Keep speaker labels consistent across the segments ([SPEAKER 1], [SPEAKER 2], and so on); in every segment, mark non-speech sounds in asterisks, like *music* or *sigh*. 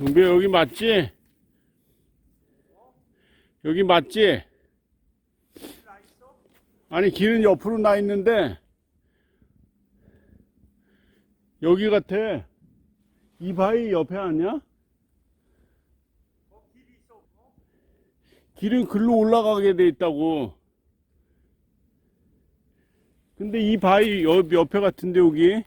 [SPEAKER 1] 영배 여기 맞지? 여기 맞지? 아니 길은 옆으로 나 있는데 여기 같아. 이 바위 옆에 아니야? 길은 글로 올라가게 돼 있다고. 근데 이 바위 옆, 옆에 같은데 여기?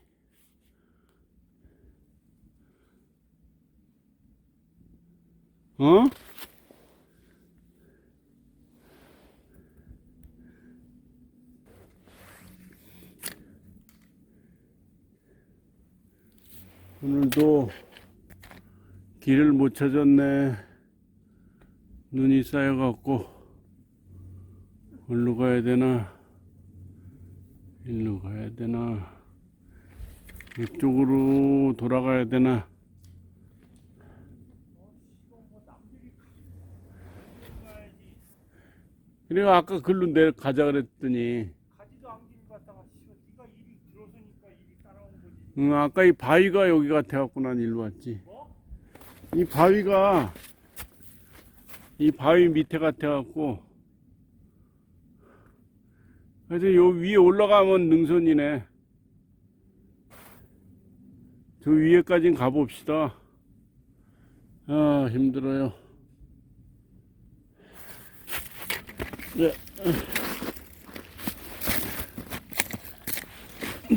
[SPEAKER 1] 어? 오늘도 길을 못 찾았네. 눈이 쌓여갖고, 어디로 가야 되나? 일로 가야 되나? 이쪽으로 돌아가야 되나? 그래 아까 글로 내 가자 그랬더니
[SPEAKER 2] 가지도 갔다가 씨발 네가 일이 들어서니까 일이 따라온 거지.
[SPEAKER 1] 응, 아까 이 바위가 여기 같아갖고 난 일로 왔지.
[SPEAKER 2] 뭐?
[SPEAKER 1] 이 바위가 이 바위 밑에 같아갖고 그래서 요 위에 올라가면 능선이네. 저 위에까진 가봅시다. 아 힘들어요. 네. 이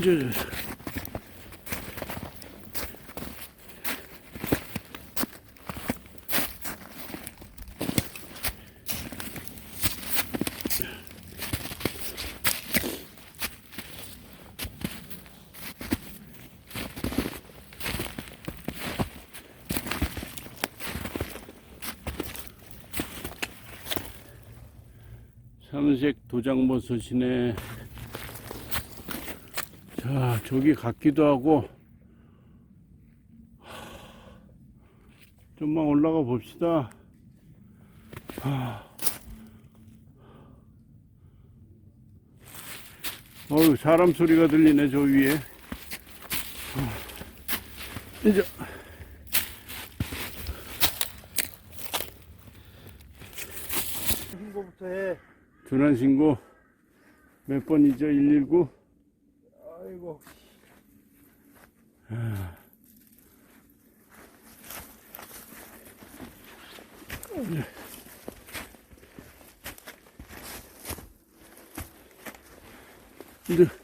[SPEAKER 1] 제 삼색 도장버섯이네. 자, 저기 같기도 하고. 좀만 올라가 봅시다. 하. 어우, 사람 소리가 들리네, 저 위에. 하. 이제,
[SPEAKER 2] 신고부터 해.
[SPEAKER 1] 전환 신고 몇 번이죠? 119?
[SPEAKER 2] 아이고.
[SPEAKER 1] 근데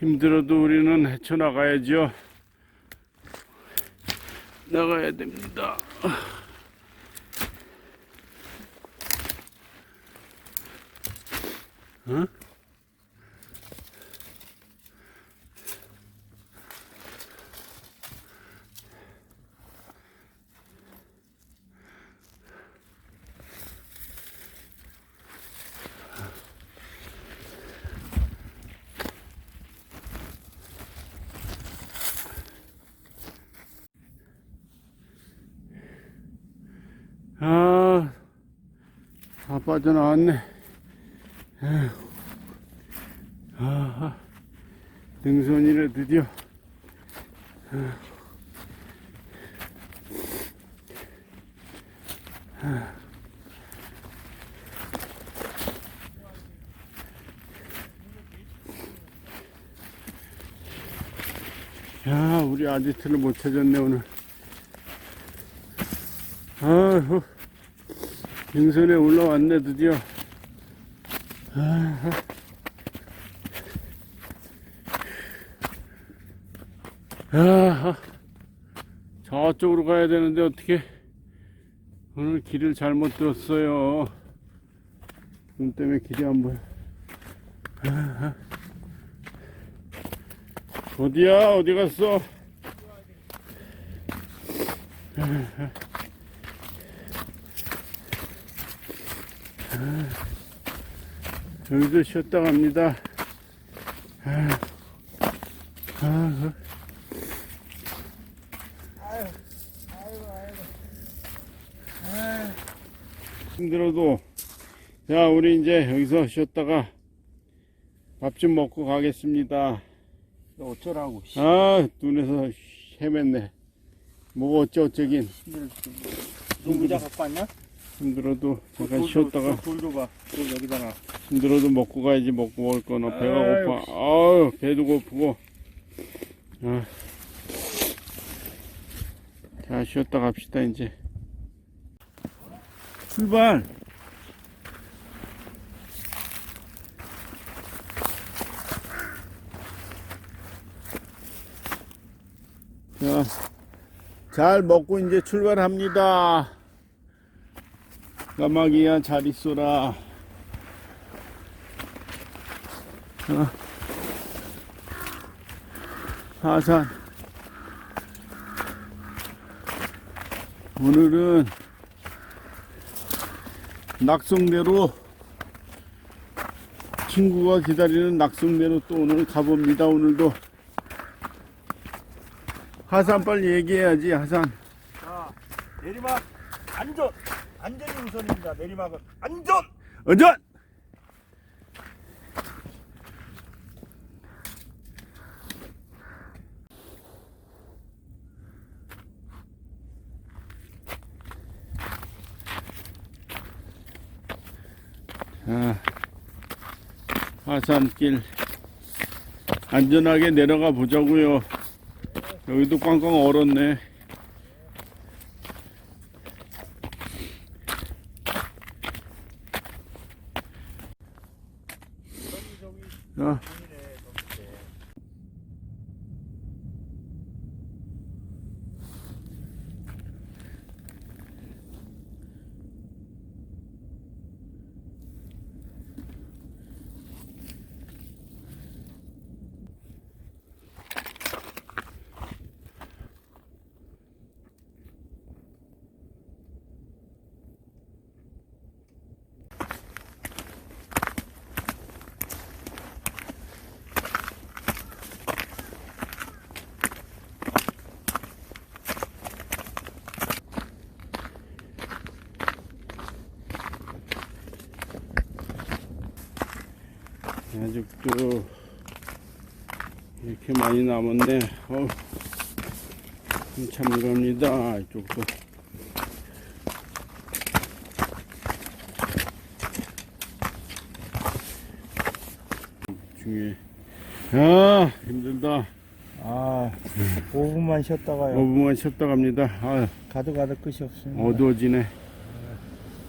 [SPEAKER 1] 힘들어도 우리는 헤쳐나가야죠. 나가야 됩니다. 어? 아, 다 빠져나왔네. 에휴. 아, 등선이래 드디어. 야, 우리 아지트를 못 찾았네, 오늘. 아휴, 등선에 올라왔네, 드디어. 아휴. 야, 저쪽으로 가야 되는데 어떻게 오늘 길을 잘못 들었어요. 눈 때문에 길이 안 보여. 아, 어디야? 어디 갔어? 여기도 쉬었다 갑니다. 아, 아, 힘들어도 자 우리 이제 여기서 쉬었다가 밥 좀 먹고 가겠습니다.
[SPEAKER 2] 너 어쩌라고. 씨.
[SPEAKER 1] 아 눈에서 헤맸네. 뭐가 어쩌어쩌긴
[SPEAKER 2] 농구장 갖고 왔냐?
[SPEAKER 1] 힘들어도 잠깐
[SPEAKER 2] 돌,
[SPEAKER 1] 쉬었다가
[SPEAKER 2] 돌, 돌 줘봐. 돌 여기다가.
[SPEAKER 1] 힘들어도 먹고 가야지 먹고 먹을 거나 배가
[SPEAKER 2] 아유.
[SPEAKER 1] 고파. 아유 배도 고프고. 아. 자 쉬었다 갑시다 이제. 출발. 자, 잘 먹고 이제 출발합니다. 까마귀야 잘 있어라. 어. 하산. 오늘은 낙성대로 친구가 기다리는 낙성대로 또 오늘 가봅니다. 오늘도 하산 빨리 얘기해야지 하산.
[SPEAKER 2] 자, 내리막 안전. 안전이 우선입니다. 내리막은 안전.
[SPEAKER 1] 은전. 하산길 안전하게 내려가 보자고요. 여기도 꽝꽝 얼었네. 자, 아직도 이렇게 많이 남았네. 어우, 한참 갑니다. 이쪽도. 중에. 아, 힘들다.
[SPEAKER 2] 아, 5분만 쉬었다가요.
[SPEAKER 1] 5분만 쉬었다 갑니다. 아,
[SPEAKER 2] 가도 가도 끝이 없습니다.
[SPEAKER 1] 어두워지네.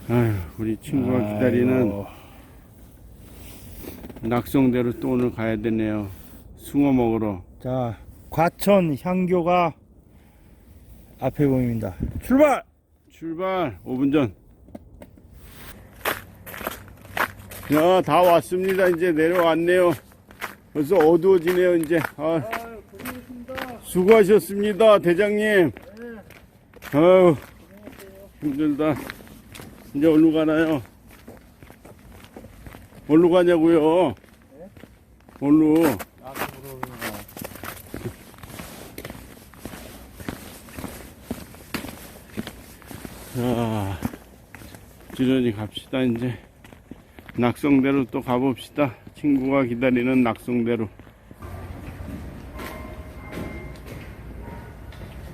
[SPEAKER 1] 아휴, 우리 친구가 기다리는. 낙성대로 또 오늘 가야 되네요. 숭어 먹으러.
[SPEAKER 2] 자, 과천 향교가 앞에 보입니다. 출발!
[SPEAKER 1] 출발 5분 전. 야, 다 왔습니다. 이제 내려왔네요. 벌써 어두워지네요, 이제. 아, 수고하셨습니다, 대장님. 아유, 힘들다. 이제 어디로 가나요? 어디로 가냐고요? 어디로? 자, 지런히 갑시다, 이제. 낙성대로 또 가봅시다. 친구가 기다리는 낙성대로.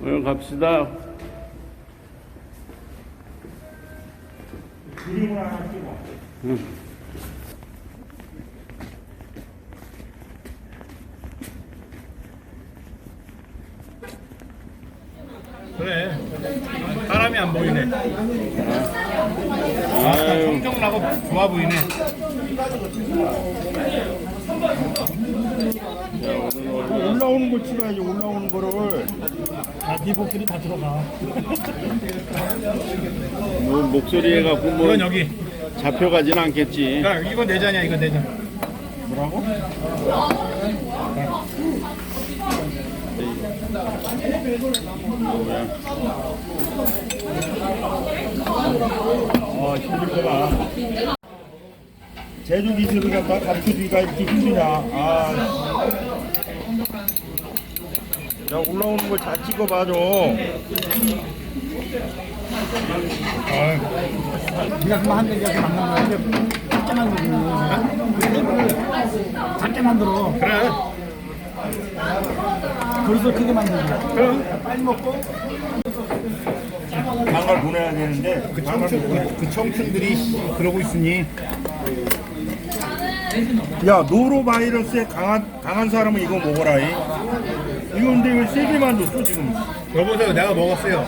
[SPEAKER 1] 오늘 갑시다.
[SPEAKER 2] 그림을 하나 찍어.
[SPEAKER 3] 그래. 사람이 안 보이네.
[SPEAKER 1] 아유,
[SPEAKER 3] 성경나고 좋아 보이네.
[SPEAKER 2] 올라오는 거 찍어야지, 올라오는 거를. 아, 네 복들이 다 들어가. *laughs*
[SPEAKER 1] 뭐 목소리 해갖고 뭐
[SPEAKER 3] 이건 여기.
[SPEAKER 1] 잡혀가진 않겠지.
[SPEAKER 3] 야, 이거 내 잔이야, 이거 내 잔.
[SPEAKER 2] 뭐라고? 아 힘들 거다. 제주 기술을 갖다 가르쳐주기가 이렇게 힘드냐. 아. 야 올라오는 걸 잘 찍어봐 줘.
[SPEAKER 4] 네가 그만 한대 이렇게 만든 거야. 작게 만들고. 작게 만들어.
[SPEAKER 3] 그래.
[SPEAKER 4] 그릇을 크게 거야.
[SPEAKER 3] 그럼
[SPEAKER 4] 빨리 먹고.
[SPEAKER 2] 장가를 보내야 되는데
[SPEAKER 3] 그 청춘 그, 그 청춘들이 씨, 그러고 있으니
[SPEAKER 2] 야 노로바이러스에 강한 강한 사람은 이거 먹어라 이. 이거 근데 왜 세게만 줬어 지금?
[SPEAKER 3] 여보세요 내가 먹었어요.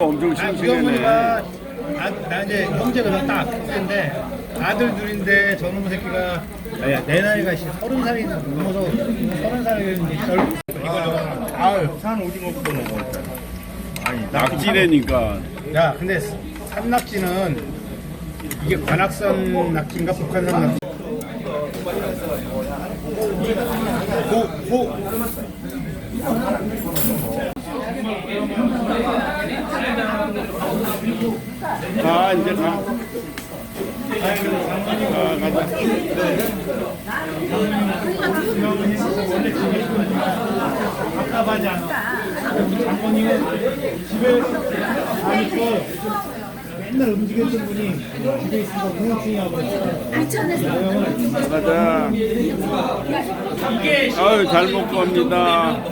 [SPEAKER 1] 엄청
[SPEAKER 3] 아. 시어머니가 아, 나 이제 형제가 딱 큰데 아들 둘인데 저놈 새끼가 야, 내 나이가 씨, 서른 살이 넘어서 서른 살이 이거 저거 아유
[SPEAKER 2] 산 오징어부터 먹어. 아니
[SPEAKER 1] 낙지래니까.
[SPEAKER 3] 야 근데 산낙지는 이게 관악산 낙지인가 북한산 낙지 호호
[SPEAKER 1] 가, 이제 가. 아, 가자.
[SPEAKER 4] 답답하지 않아. 장모님은 집에 다니고 맨날 움직였던 분이 집에 있으니까 우울증이하고
[SPEAKER 1] 가자. 아유, 잘 먹고 갑니다.